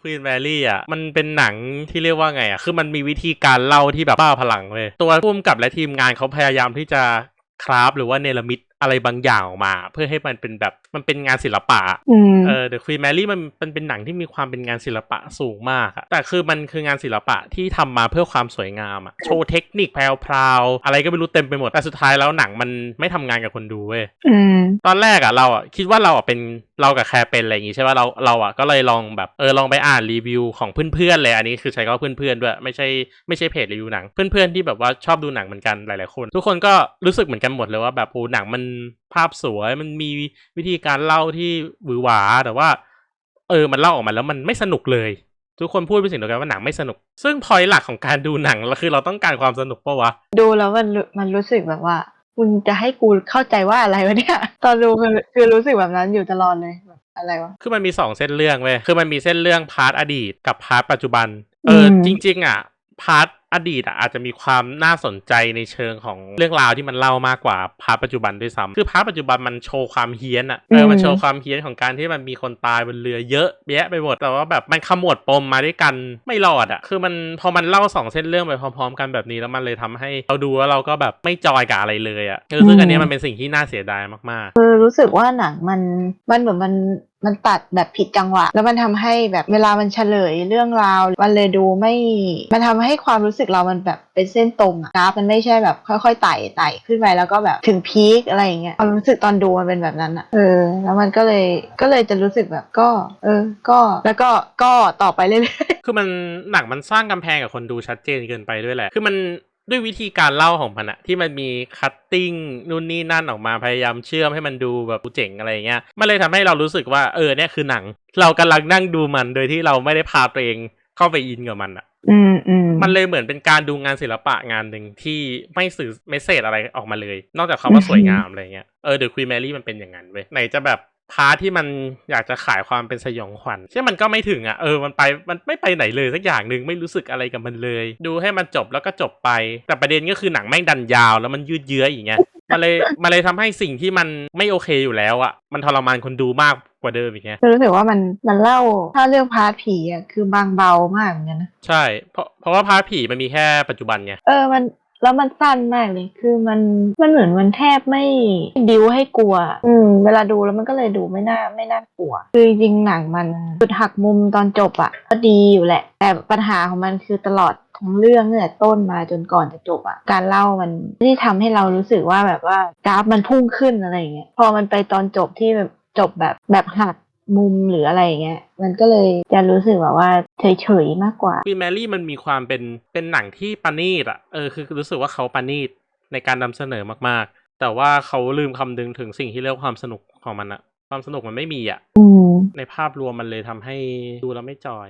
Queen Mary อะมันเป็นหนังที่เรียกว่าไงอะคือมันมีวิธีการเล่าที่แบบบ้าพลังเลย ตัวผู้กำกับและทีมงานเขาพยายามที่จะคราฟหรือว่าเนรมิต อะไรบางอย่างออกมา เพื่อให้มันเป็นแบบมันเป็นงานศิลปะอืมเออ The Queen Mary มันมันเป็นหนังที่มีความเป็นงานศิลปะสูงมากอะแต่คือมันคืองานศิลปะที่ทำมาเพื่อความสวยงามอะโชว์เทคนิคแพรวๆอะไรก็ไม่รู้เต็มไปหมดแต่สุดท้ายแล้วหนังมันไม่ทำงานกับคนดูเว้ยอืมตอนแรกอะเราอะคิดว่าเราอะเป็นเรากับแคร์เป็นอะไรอย่างงี้ใช่ป่ะเราเราอะก็เลยลองแบบเออลองไปอ่านรีวิวของเพื่อนๆเลยอันนี้คือใช้ก็เพื่อนๆด้วยไม่ใช่ไม่ใช่เพจรีวิวหนังเพื่อนๆที่แบบว่าชอบดูหนังเหมือนกันหลายๆคน ทุกคนก็รู้สึกเหมือนกันหมดเลยว่าแบบโอ้หนังมันภาพสวย มันมีวิธีการเล่าที่หวือหวา แต่ว่า เออ มันเล่าออกมาแล้วมันไม่สนุกเลย ทุกคนพูดเป็นเสิ่งเดียวกันว่าหนังไม่สนุก ซึ่งพอยหลักของการดูหนังเราคือเราต้องการความสนุกปะวะ ดูแล้วมันรู้มันรู้สึกแบบว่าคุณจะให้กูเข้าใจว่าอะไรวะเนี่ย ตอนดูคือคือรู้สึกแบบนั้นอยู่ตลอดเลยแบบอะไรวะ คือมันมีสองเส้นเรื่องเว้ย คือมันมีเส้นเรื่องพาร์ทอดีตกับพาร์ทปัจจุบัน เอออืมจริง ๆ อะพาร์ท อดีตอะอาจจะมีความน่าสนใจในเชิงของเรื่องราวที่มันเล่ามากกว่าพาร์ทปัจจุบันด้วยซ้ำคือพาร์ทปัจจุบันมันโชว์ความเฮี้ยนอะเออมันโชว์ความเฮี้ยนของการที่มันมีคนตายบนเรือเยอะแยะไปหมดแต่ว่าแบบมันขมวดปมมาด้วยกันไม่รอดอะคือมันพอมันเล่าสองเส้นเรื่องไปพร้อม ๆ กันแบบนี้แล้วมันเลยทำให้เราดูแล้วเราก็แบบไม่จอยกับอะไรเลยอะเออซึ่งอันเนี้ยมันเป็นสิ่งที่น่าเสียดายมากๆคือรู้สึกว่าหนังมันมันเหมือนมัน มันตัดแบบผิดจังหวะ แล้วมันทำให้แบบเวลามันเฉลยเรื่องราว มันเลยดูไม่ มันทำให้ความรู้สึกเรามันแบบเป็นเส้นตรงอะกราฟมันไม่ใช่แบบค่อยๆไต่ไต่ขึ้นไปแล้วก็แบบถึงพีคอะไรอย่างเงี้ยความรู้สึกตอนดูมันเป็นแบบนั้นอะเออ แล้วมันก็เลยก็เลยจะรู้สึกแบบก็ เออ ก็แล้วก็ก็ต่อไปเรื่อยๆคือมันหนังมันสร้างกำแพงกับคนดูชัดเจนเกินไปด้วยแหละ คือมัน ด้วยวิธีการเล่าของมันอะที่มันมีคัตติ้งนู่นนี่นั่นออกมาพยายามเชื่อมให้มันดูแบบเจ๋งอะไรอย่างเงี้ยมันเลยทำให้เรารู้สึกว่าเออเนี่ยคือหนัง เรากำลังนั่งดูมันโดยที่เราไม่ได้พาตัวเองเข้าไปอินกับมันอะอืมอืมมันเลยเหมือนเป็นการดูงานศิลปะงานหนึ่งที่ไม่สื่อเมสเซจอะไรออกมาเลย นอกจากคำว่าสวยงามอะไรเงี้ยเออเดอะควีนแมรี่มันเป็นอย่างนั้นเว้ยไหนจะแบบ พาร์ทที่มันอยากจะขายความเป็นสยองขวัญใช่มันก็ไม่ถึงอะเออมันไปมันไม่ไปไหนเลยสักอย่างหนึ่งไม่รู้สึกอะไรกับมันเลย ดูให้มันจบแล้วก็จบไป แต่ประเด็นก็คือหนังแม่งดันยาวแล้วมันยืดเยื้ออย่างเงี้ยมันเลยมันเลยทำให้สิ่งที่มันไม่โอเคอยู่แล้วอะมันทรมานคนดูมากกว่าเดิมอีกไงคือรู้สึกว่ามันมันเล่าถ้าเรื่องพาร์ทผีอะคือบางเบามากเหมือนกันนะใช่เพราะเพราะว่าพาร์ทผีมันมีแค่ปัจจุบันไงเออมัน แล้วมันสั้นมากเลย คือมันมันเหมือนมันแทบไม่ดิวให้กลัว อืม เวลาดูแล้วมันก็เลยดูไม่น่าไม่น่ากลัว คือจริงๆหนังมันจุดหักมุมตอนจบอะก็ดีอยู่แหละ แต่ปัญหาของมันคือตลอดทั้งเรื่องตั้งแต่ต้นมาจนก่อนจะจบอะการเล่ามันไม่ได้ทำให้เรารู้สึกว่าแบบว่ากราฟมันพุ่งขึ้นอะไรอย่างเงี้ย พอมันไปตอนจบที่แบบจบแบบแบบหักมุมหรืออะไรอย่างเงี้ย มันก็เลยจะรู้สึกแบบว่า เฉยๆมากกว่าควีนแมรี่มันมีความเป็นเป็นหนังที่ปานีตอะเออคือรู้สึกว่าเขาปานีตในการนำเสนอมากๆ แต่ว่าเขาลืมคำนึงถึงสิ่งที่เรียกว่าความสนุกของมันอะความสนุกมันไม่มีอะอืมในภาพรวมมันเลยทำให้ดูแล้วไม่จอย